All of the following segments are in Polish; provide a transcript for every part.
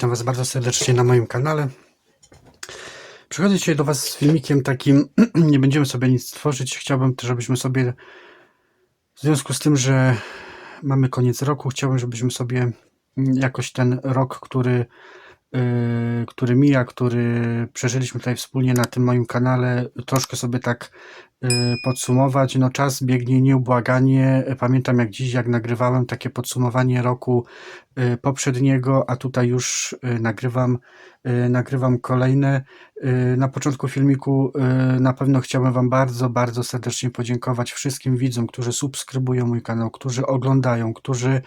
Witam Was bardzo serdecznie na moim kanale. Przychodzę dzisiaj do Was z filmikiem takim, nie będziemy sobie nic tworzyć, chciałbym żebyśmy sobie, w związku z tym, że mamy koniec roku, chciałbym, żebyśmy sobie jakoś ten rok, który, yy, który mija, który przeżyliśmy tutaj wspólnie na tym moim kanale, troszkę sobie tak podsumować. No czas biegnie nieubłaganie. Pamiętam jak dziś, jak nagrywałem takie podsumowanie roku y, poprzedniego, a tutaj już y, nagrywam, y, nagrywam kolejne. Y, Na początku filmiku y, na pewno chciałbym Wam bardzo, bardzo serdecznie podziękować wszystkim widzom, którzy subskrybują mój kanał, którzy oglądają, którzy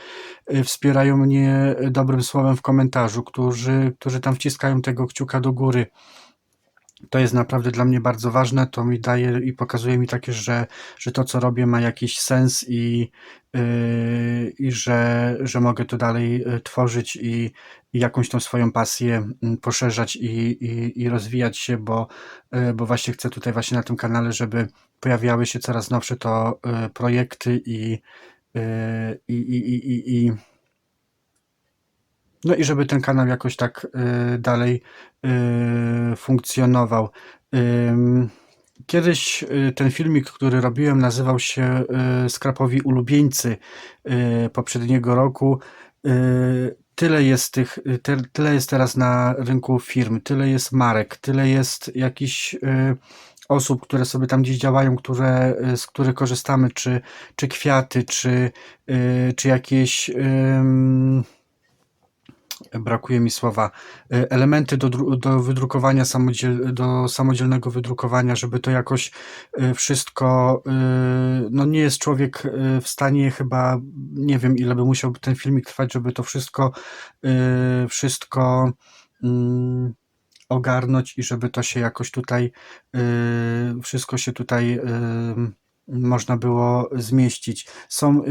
y, wspierają mnie dobrym słowem w komentarzu, którzy, którzy tam wciskają tego kciuka do góry. To jest naprawdę dla mnie bardzo ważne. To mi daje i pokazuje mi takie, że, że to, co robię, ma jakiś sens i, yy, i że, że mogę to dalej y, tworzyć i, i jakąś tą swoją pasję mm, poszerzać i, i, i rozwijać się, bo, y, bo właśnie chcę tutaj właśnie na tym kanale, żeby pojawiały się coraz nowsze to y, projekty i, y, i, i, i, i, i no i żeby ten kanał jakoś tak y, dalej y, funkcjonował. Kiedyś y, ten filmik, który robiłem, nazywał się Skrapowi Ulubieńcy poprzedniego roku. Tyle jest tych, tyle jest teraz na rynku firm, tyle jest marek, tyle jest jakichś osób, które sobie tam gdzieś działają, które, z których korzystamy, czy, czy kwiaty, czy, czy jakieś. Brakuje mi słowa, y, elementy do, do wydrukowania, samodziel, do samodzielnego wydrukowania, żeby to jakoś y, wszystko, y, no nie jest człowiek w stanie chyba, nie wiem ile by musiał ten filmik trwać, żeby to wszystko, wszystko mm, ogarnąć i żeby to się jakoś tutaj, wszystko się tutaj można było zmieścić. Są, y,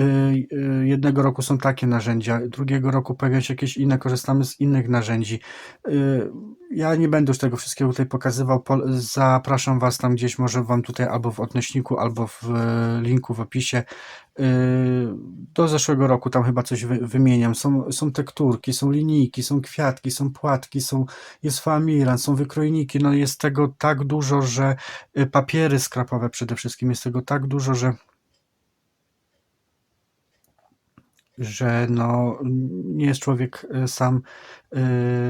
y, jednego roku są takie narzędzia, drugiego roku pojawiają się jakieś inne, korzystamy z innych narzędzi. Y, Ja nie będę już tego wszystkiego tutaj pokazywał, po, zapraszam Was tam gdzieś, może Wam tutaj albo w odnośniku, albo w linku w opisie. Y, Do zeszłego roku tam chyba coś wy, wymieniam. Są, są tekturki, są linijki, są kwiatki, są płatki, są, jest familan, są wykrojniki, no jest tego tak dużo, że y, papiery skrapowe przede wszystkim jest tego tak dużo, że że no, nie jest człowiek y, sam y,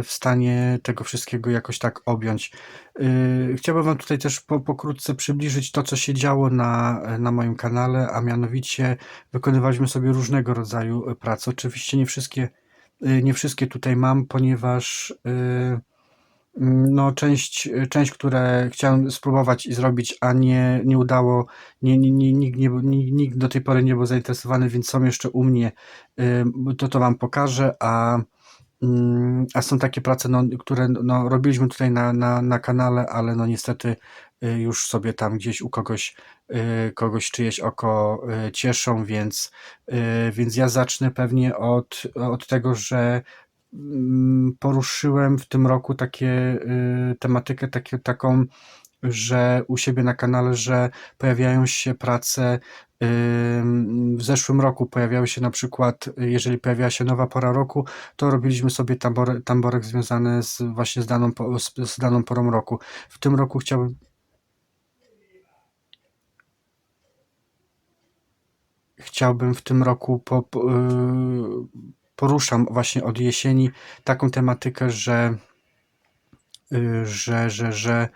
w stanie tego wszystkiego jakoś tak objąć. Y, Chciałbym Wam tutaj też po, pokrótce przybliżyć to, co się działo na, na moim kanale, a mianowicie wykonywaliśmy sobie różnego rodzaju prace. Oczywiście nie wszystkie, nie wszystkie tutaj mam, ponieważ y, no, część, część, które chciałem spróbować i zrobić, a nie, nie udało, nie, nie, nie, nikt, nie, nikt, do tej pory nie był zainteresowany, więc są jeszcze u mnie, to to Wam pokażę, a, mm, a są takie prace, no, które no, robiliśmy tutaj na, na, na kanale, ale no niestety y, już sobie tam gdzieś u kogoś, y, kogoś czyjeś oko y, cieszą, więc, więc ja zacznę pewnie od, od tego, że poruszyłem w tym roku takie y, tematykę takie, taką, że u siebie na kanale, że pojawiają się prace. ym, W zeszłym roku pojawiały się na przykład, y, jeżeli pojawiała się nowa pora roku, to robiliśmy sobie tambor, tamborek związany z właśnie z daną, z daną porą roku. W tym roku chciałbym, chciałbym w tym roku po, po, y, poruszam właśnie od jesieni taką tematykę, że y, że, że, że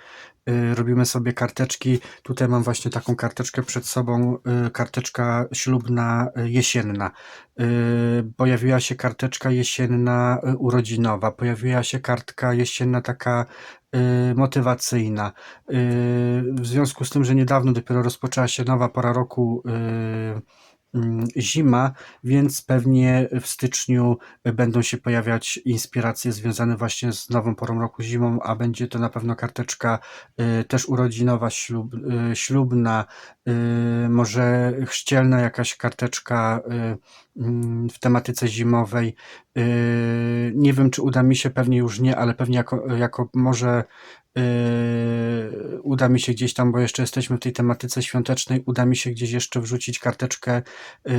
y, robimy sobie karteczki. Tutaj mam właśnie taką karteczkę przed sobą, y, karteczka ślubna jesienna. Pojawiła się karteczka jesienna urodzinowa, pojawiła się kartka jesienna taka motywacyjna. W związku z tym, że niedawno dopiero rozpoczęła się nowa pora roku zima, więc pewnie w styczniu będą się pojawiać inspiracje związane właśnie z nową porą roku zimą, a będzie to na pewno karteczka y, też urodzinowa, ślub, y, ślubna, y, może chrzcielna jakaś karteczka mm, w tematyce zimowej. Nie wiem, czy uda mi się, pewnie już nie, ale pewnie jako, jako może Yy, uda mi się gdzieś tam, bo jeszcze jesteśmy w tej tematyce świątecznej, uda mi się gdzieś jeszcze wrzucić karteczkę yy,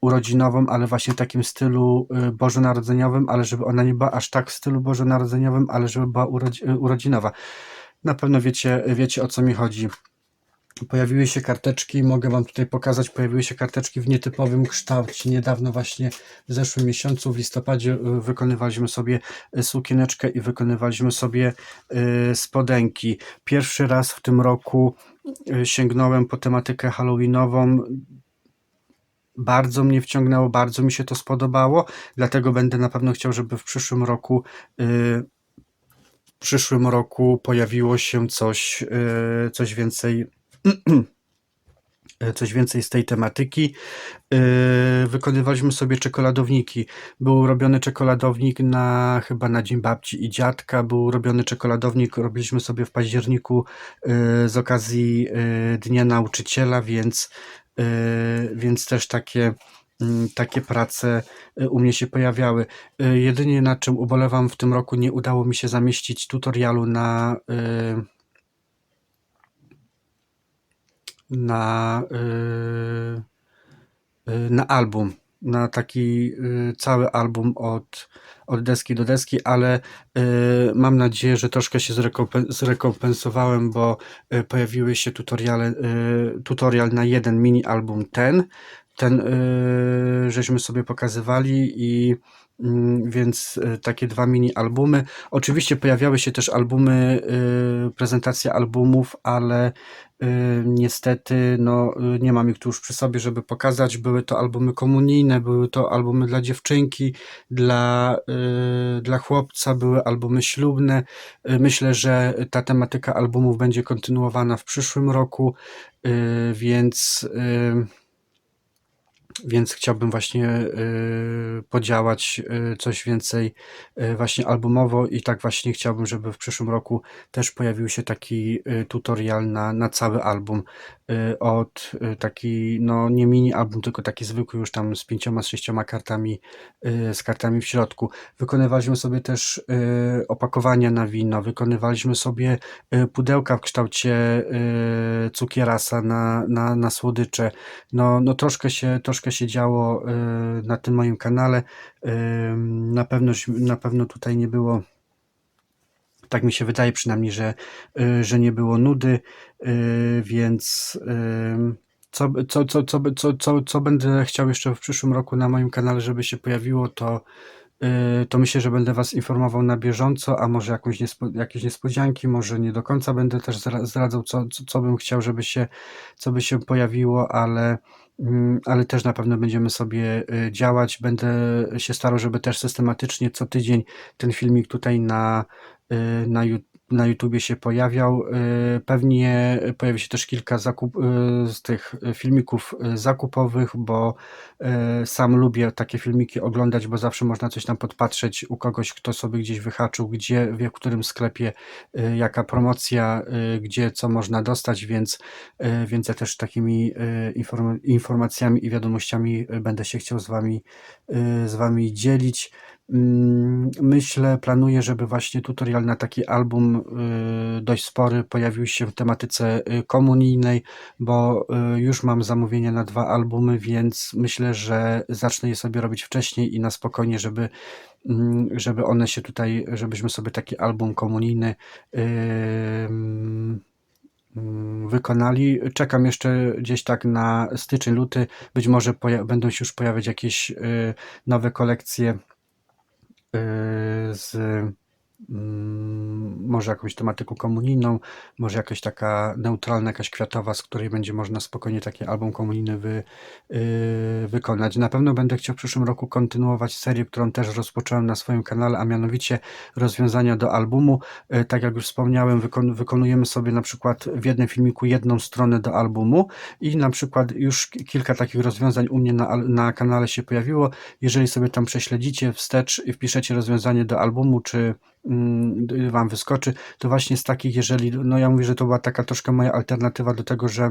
urodzinową, ale właśnie w takim stylu yy, bożonarodzeniowym, ale żeby ona nie była aż tak w stylu bożonarodzeniowym, ale żeby była urodzi yy, urodzinowa. Na pewno wiecie, wiecie o co mi chodzi. Pojawiły się karteczki, mogę Wam tutaj pokazać, pojawiły się karteczki w nietypowym kształcie. Niedawno właśnie w zeszłym miesiącu, w listopadzie y, wykonywaliśmy sobie y, sukieneczkę i wykonywaliśmy sobie y, spodenki. Pierwszy raz w tym roku sięgnąłem po tematykę halloweenową. Bardzo mnie wciągnęło, bardzo mi się to spodobało, dlatego będę na pewno chciał, żeby w przyszłym roku w przyszłym roku pojawiło się coś, coś więcej coś więcej z tej tematyki. Yy, Wykonywaliśmy sobie czekoladowniki. Był robiony czekoladownik na chyba na Dzień Babci i Dziadka. Był robiony czekoladownik, robiliśmy sobie w październiku yy, z okazji yy, Dnia Nauczyciela, więc, więc też takie mm, takie prace u mnie się pojawiały. Jedynie na czym ubolewam w tym roku nie udało mi się zamieścić tutorialu na y, na, y, y, na album, na taki y, cały album od, od deski do deski, ale mam nadzieję, że troszkę się zrekompen- zrekompensowałem, bo pojawiły się tutoriale, tutorial na jeden mini album ten, ten żeśmy sobie pokazywali i więc y, takie dwa mini albumy. Oczywiście pojawiały się też albumy, y, prezentacje albumów, ale y, niestety no, nie mam ich tu już przy sobie, żeby pokazać. Były to albumy komunijne, były to albumy dla dziewczynki, dla, dla chłopca, były albumy ślubne. Myślę, że ta tematyka albumów będzie kontynuowana w przyszłym roku, więc więc chciałbym właśnie y, podziałać y, coś więcej y, właśnie albumowo i tak właśnie chciałbym, żeby w przyszłym roku też pojawił się taki tutorial na, na cały album od taki, no nie mini album, tylko taki zwykły już tam z pięcioma, z sześcioma kartami, z kartami w środku. Wykonywaliśmy sobie też opakowania na wino, wykonywaliśmy sobie pudełka w kształcie cukierasa na, na, na słodycze. No, no troszkę się, troszkę się działo y, na tym moim kanale. Y, Na pewno, na pewno tutaj nie było, tak mi się wydaje przynajmniej, że, y, że nie było nudy, więc co, co, co, co, co, co, co będę chciał jeszcze w przyszłym roku na moim kanale, żeby się pojawiło, to to myślę, że będę Was informował na bieżąco, a może jakąś niespo, jakieś niespodzianki, może nie do końca będę też zdradzał, co, co, co bym chciał, żeby się, co by się pojawiło, ale, mm, ale też na pewno będziemy sobie y, działać. Będę się starał, żeby też systematycznie co tydzień ten filmik tutaj na, y, na, Ju- na YouTubie się pojawiał. Y, Pewnie pojawi się też kilka zakup, y, z tych filmików y, zakupowych, bo sam lubię takie filmiki oglądać, bo zawsze można coś tam podpatrzeć u kogoś, kto sobie gdzieś wyhaczył, gdzie, w którym sklepie, jaka promocja, gdzie co można dostać, więc, więc ja też takimi inform- informacjami i wiadomościami będę się chciał z Wami, z wami dzielić. Mm, Myślę, planuję, żeby właśnie tutorial na taki album y, dość spory pojawił się w tematyce y, komunijnej, bo y, już mam zamówienie na dwa albumy, więc myślę, że zacznę je sobie robić wcześniej i na spokojnie, żeby, mm, żeby one się tutaj, żebyśmy sobie taki album komunijny mm, wykonali. Czekam jeszcze gdzieś tak na styczeń, luty. Być może będą się już pojawiać jakieś nowe kolekcje z mm, może jakąś tematyką komunijną, może jakaś taka neutralna, jakaś kwiatowa, z której będzie można spokojnie taki album komunijny wy, y, wykonać. Na pewno będę chciał w przyszłym roku kontynuować serię, którą też rozpocząłem na swoim kanale, a mianowicie rozwiązania do albumu. Y, Tak jak już wspomniałem, wykon, wykonujemy sobie na przykład w jednym filmiku jedną stronę do albumu i na przykład już ki- kilka takich rozwiązań u mnie na, na kanale się pojawiło. Jeżeli sobie tam prześledzicie wstecz i wpiszecie rozwiązanie do albumu, czy mm, wam wyskoczy, to właśnie z takich, jeżeli, no ja mówię, że to była taka troszkę moja alternatywa do tego, że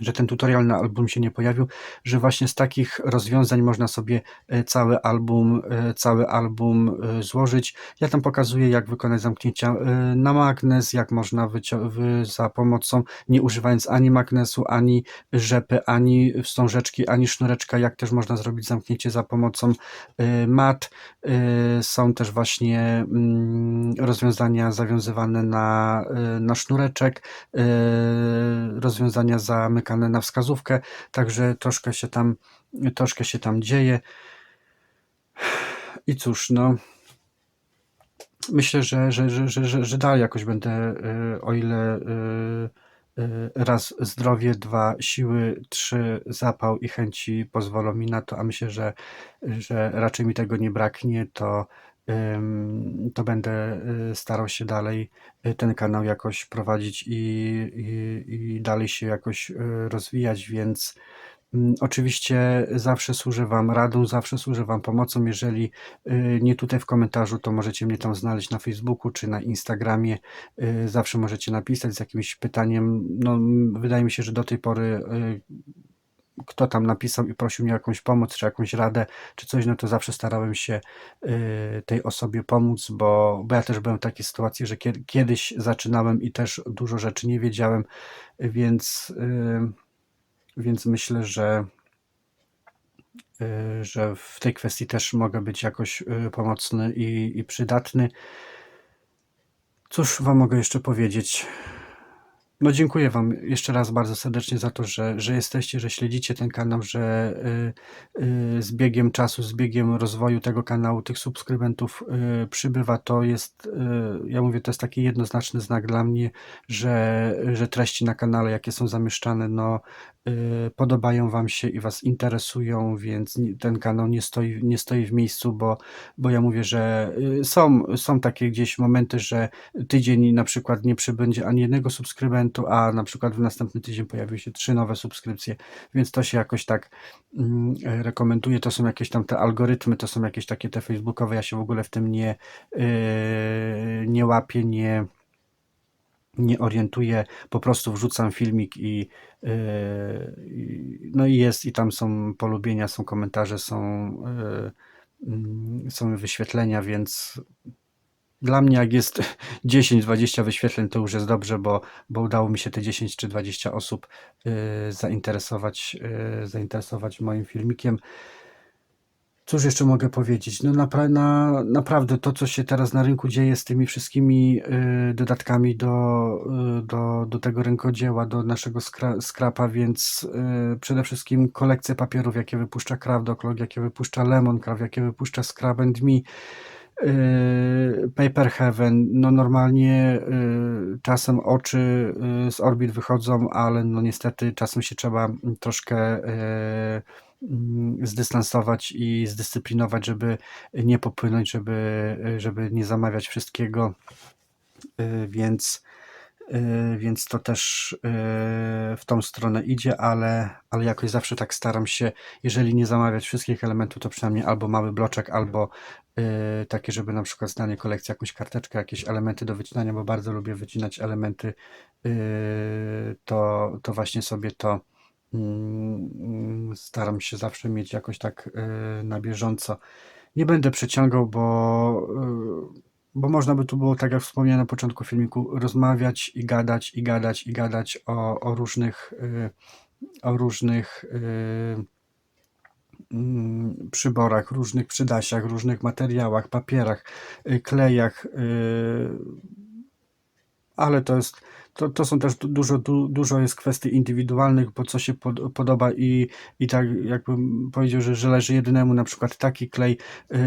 że ten tutorial na album się nie pojawił, że właśnie z takich rozwiązań można sobie e, cały album, e, cały album e, złożyć. Ja tam pokazuję, jak wykonać zamknięcia na magnes, jak można za pomocą, nie używając ani magnesu, ani rzepy, ani wstążeczki, ani sznureczka, jak też można zrobić zamknięcie za pomocą mat. Są też właśnie mm, rozwiązania zawiązywane na, na sznureczek, rozwiązania zamykane na wskazówkę, także troszkę się tam, troszkę się tam dzieje. I cóż, no myślę, że, że, że, że, że dalej jakoś będę, y, o ile y, y, raz zdrowie, dwa siły, trzy zapał i chęci pozwolą mi na to, a myślę, że, że raczej mi tego nie braknie, to to będę y, starał się dalej y, ten kanał jakoś prowadzić i, i, i dalej się jakoś y, rozwijać, więc mm, Oczywiście zawsze służę Wam radą, zawsze służę Wam pomocą. Jeżeli nie tutaj w komentarzu, to możecie mnie tam znaleźć na Facebooku czy na Instagramie. Zawsze możecie napisać z jakimś pytaniem. No, wydaje mi się, że do tej pory kto tam napisał i prosił mnie o jakąś pomoc, czy jakąś radę, czy coś, no to zawsze starałem się y, tej osobie pomóc, bo, bo ja też byłem w takiej sytuacji, że kiedyś zaczynałem i też dużo rzeczy nie wiedziałem, więc, y, więc myślę, że y, że w tej kwestii też mogę być jakoś pomocny i, i przydatny. Cóż Wam mogę jeszcze powiedzieć? No dziękuję Wam jeszcze raz bardzo serdecznie za to, że, że jesteście, że śledzicie ten kanał, że y, y, z biegiem czasu, z biegiem rozwoju tego kanału, tych subskrybentów y, przybywa. To jest, y, ja mówię, to jest taki jednoznaczny znak dla mnie, że, że treści na kanale, jakie są zamieszczane, no podobają Wam się i Was interesują, więc ten kanał nie stoi, nie stoi w miejscu, bo, bo ja mówię, że y, są, są takie gdzieś momenty, że tydzień na przykład nie przybędzie ani jednego subskrybentu, a na przykład w następny tydzień pojawią się trzy nowe subskrypcje, więc to się jakoś tak mm, rekomenduje. To są jakieś tam te algorytmy, to są jakieś takie te facebookowe, ja się w ogóle w tym nie, yy, nie łapię, nie nie orientuję, po prostu wrzucam filmik i, yy, no i jest, i tam są polubienia, są komentarze, są, yy, są wyświetlenia, więc dla mnie jak jest 10-20 wyświetleń, to już jest dobrze, bo, bo udało mi się te 10 czy 20 osób yy, zainteresować, yy, zainteresować moim filmikiem. Cóż jeszcze mogę powiedzieć? No napra na, naprawdę to, co się teraz na rynku dzieje z tymi wszystkimi y, dodatkami do, y, do, do tego rękodzieła, do naszego skra skrapa, więc y, przede wszystkim kolekcje papierów, jakie wypuszcza Craft jakie wypuszcza Lemon Craft, jakie wypuszcza Scrap and Me, y, Paper Heaven, no normalnie y, czasem oczy y, z orbit wychodzą, ale no niestety czasem się trzeba troszkę zdystansować i zdyscyplinować, żeby nie popłynąć, żeby, żeby nie zamawiać wszystkiego. Y, więc, y, więc to też w tą stronę idzie, ale, ale jakoś zawsze tak staram się, jeżeli nie zamawiać wszystkich elementów, to przynajmniej albo mały bloczek, albo takie, żeby na przykład zdanie kolekcji, jakąś karteczkę, jakieś elementy do wycinania, bo bardzo lubię wycinać elementy, to, to właśnie sobie to Mm, staram się zawsze mieć jakoś tak y, na bieżąco. Nie będę przeciągał, bo, y, bo można by tu było, tak jak wspomniałem na początku filmiku, rozmawiać i gadać, i gadać, i gadać o, o różnych, y, o różnych mm, przyborach, różnych przydasiach, różnych materiałach, papierach, klejach, ale to jest to, to są też dużo, du, dużo jest kwestii indywidualnych, bo co się pod, podoba i, i tak jakbym powiedział, że, że leży jednemu na przykład taki klej, yy,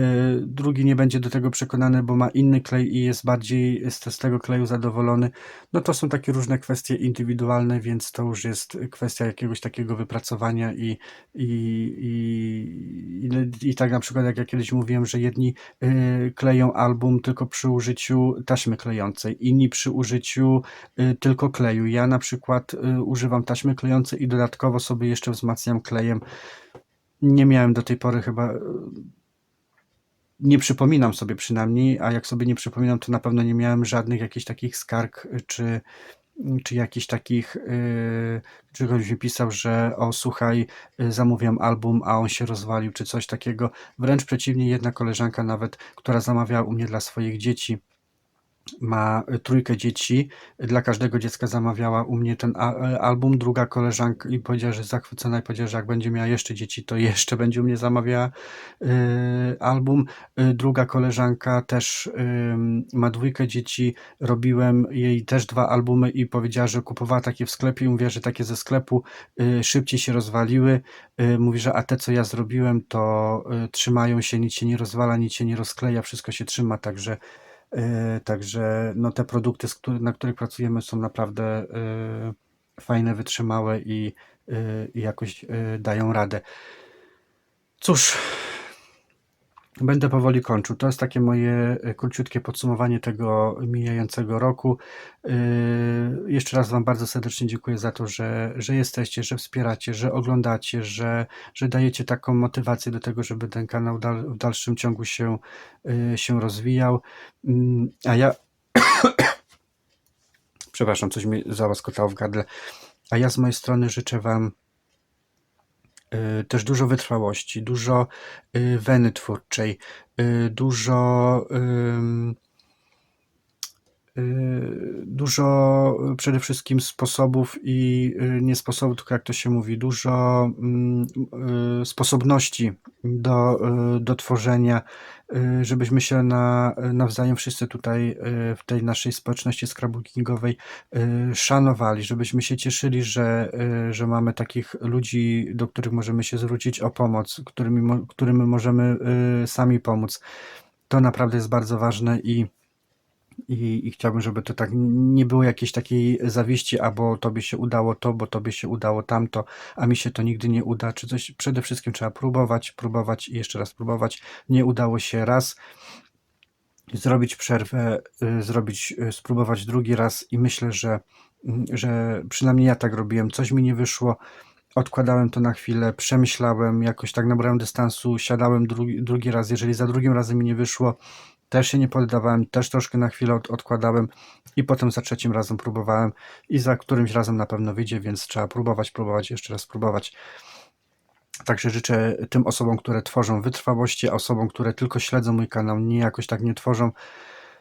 drugi nie będzie do tego przekonany, bo ma inny klej i jest bardziej z, z tego kleju zadowolony. No to są takie różne kwestie indywidualne, więc to już jest kwestia jakiegoś takiego wypracowania i, i, i, i, i tak na przykład jak ja kiedyś mówiłem, że jedni yy, kleją album tylko przy użyciu taśmy klejącej, inni przy użyciu yy, tylko kleju. Ja na przykład y, używam taśmy klejącej i dodatkowo sobie jeszcze wzmacniam klejem. Nie miałem do tej pory chyba. Y, nie przypominam sobie przynajmniej, a jak sobie nie przypominam, to na pewno nie miałem żadnych jakichś takich skarg czy, czy jakichś takich, czy ktoś mi pisał, że o słuchaj, zamówiam album, a on się rozwalił, czy coś takiego. Wręcz przeciwnie, jedna koleżanka nawet, która zamawiała u mnie dla swoich dzieci, ma trójkę dzieci. Dla każdego dziecka zamawiała u mnie ten album. Druga koleżanka i powiedziała, że zachwycona i powiedziała, że jak będzie miała jeszcze dzieci, to jeszcze będzie u mnie zamawiała y, album. Y, druga koleżanka też ma dwójkę dzieci. Robiłem jej też dwa albumy i powiedziała, że kupowała takie w sklepie i mówiła, że takie ze sklepu y, szybciej się rozwaliły. Mówi, że a te, co ja zrobiłem, to trzymają się, nic się nie rozwala, nic się nie rozkleja, wszystko się trzyma, także także no, te produkty, na których pracujemy, są naprawdę e, fajne, wytrzymałe i, e, i jakoś dają radę. Cóż, Będę powoli kończył. To jest takie moje e, króciutkie podsumowanie tego mijającego roku. Yy, jeszcze raz Wam bardzo serdecznie dziękuję za to, że, że jesteście, że wspieracie, że oglądacie, że, że dajecie taką motywację do tego, żeby ten kanał w dalszym ciągu się, yy, się rozwijał. Yy, a ja. Przepraszam, coś mi załaskotało w gardle. A ja z mojej strony życzę Wam też dużo wytrwałości, dużo y, weny twórczej, y, dużo dużo przede wszystkim sposobów i nie sposobów, tylko jak to się mówi, dużo sposobności do, do tworzenia, żebyśmy się na, nawzajem wszyscy tutaj w tej naszej społeczności scrapbookingowej szanowali, żebyśmy się cieszyli, że, że mamy takich ludzi, do których możemy się zwrócić o pomoc, którymi, którym możemy sami pomóc. To naprawdę jest bardzo ważne i i, I chciałbym, żeby to tak nie było jakiejś takiej zawiści, albo tobie się udało to, bo tobie się udało tamto, a mi się to nigdy nie uda, czy coś. Przede wszystkim trzeba próbować, próbować i jeszcze raz próbować. Nie udało się raz, zrobić przerwę, y, zrobić, y, spróbować drugi raz i myślę, że, że przynajmniej ja tak robiłem. Coś mi nie wyszło, odkładałem to na chwilę, przemyślałem, jakoś tak nabrałem dystansu, siadałem drugi, drugi raz. Jeżeli za drugim razem mi nie wyszło, też się nie poddawałem, też troszkę na chwilę od, odkładałem i potem za trzecim razem próbowałem i za którymś razem na pewno wyjdzie, więc trzeba próbować, próbować, jeszcze raz próbować. Także życzę tym osobom, które tworzą wytrwałości, a osobom, które tylko śledzą mój kanał, nie jakoś tak nie tworzą,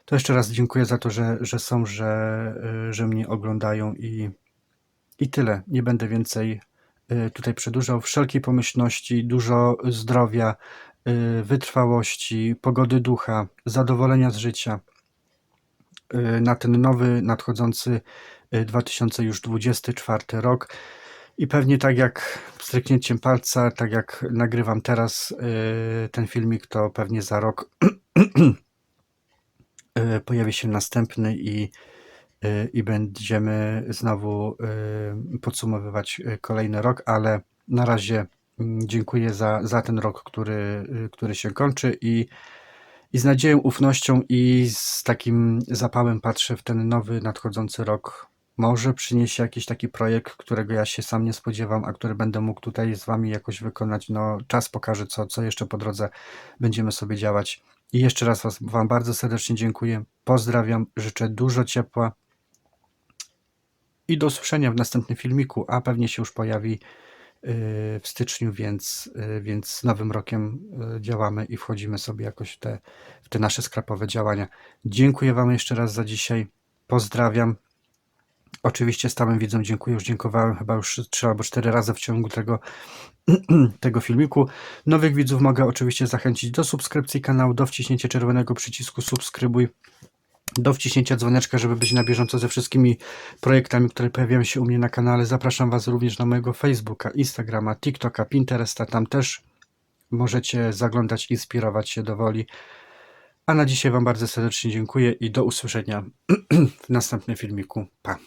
to jeszcze raz dziękuję za to, że, że są, że, że mnie oglądają i, i tyle. Nie będę więcej y, tutaj przedłużał. Wszelkiej pomyślności, dużo zdrowia, Y, wytrwałości, pogody ducha, zadowolenia z życia y, na ten nowy, nadchodzący 2024 y, rok. I pewnie tak jak stryknięciem palca, tak jak nagrywam teraz ten filmik, to pewnie za rok pojawi się następny i, i będziemy znowu podsumowywać kolejny rok, ale na razie dziękuję za, za ten rok, który, y, który się kończy i, i z nadzieją, ufnością i z takim zapałem patrzę w ten nowy, nadchodzący rok. Może przyniesie jakiś taki projekt, którego ja się sam nie spodziewam, a który będę mógł tutaj z Wami jakoś wykonać. No, czas pokaże, co, co jeszcze po drodze będziemy sobie działać. I jeszcze raz was, Wam bardzo serdecznie dziękuję. Pozdrawiam, życzę dużo ciepła i do usłyszenia w następnym filmiku, a pewnie się już pojawi w styczniu, więc, więc z nowym rokiem e, działamy i wchodzimy sobie jakoś w te, w te nasze skrapowe działania. Dziękuję Wam jeszcze raz za dzisiaj. Pozdrawiam. Oczywiście stałym widzom dziękuję. Już dziękowałem chyba już trzy albo cztery razy w ciągu tego, tego filmiku. Nowych widzów mogę oczywiście zachęcić do subskrypcji kanału, do wciśnięcia czerwonego przycisku subskrybuj do wciśnięcia dzwoneczka, żeby być na bieżąco ze wszystkimi projektami, które pojawiają się u mnie na kanale. Zapraszam Was również na mojego Facebooka, Instagrama, TikToka, Pinteresta. Tam też możecie zaglądać, inspirować się do woli. A na dzisiaj Wam bardzo serdecznie dziękuję i do usłyszenia w następnym filmiku. Pa!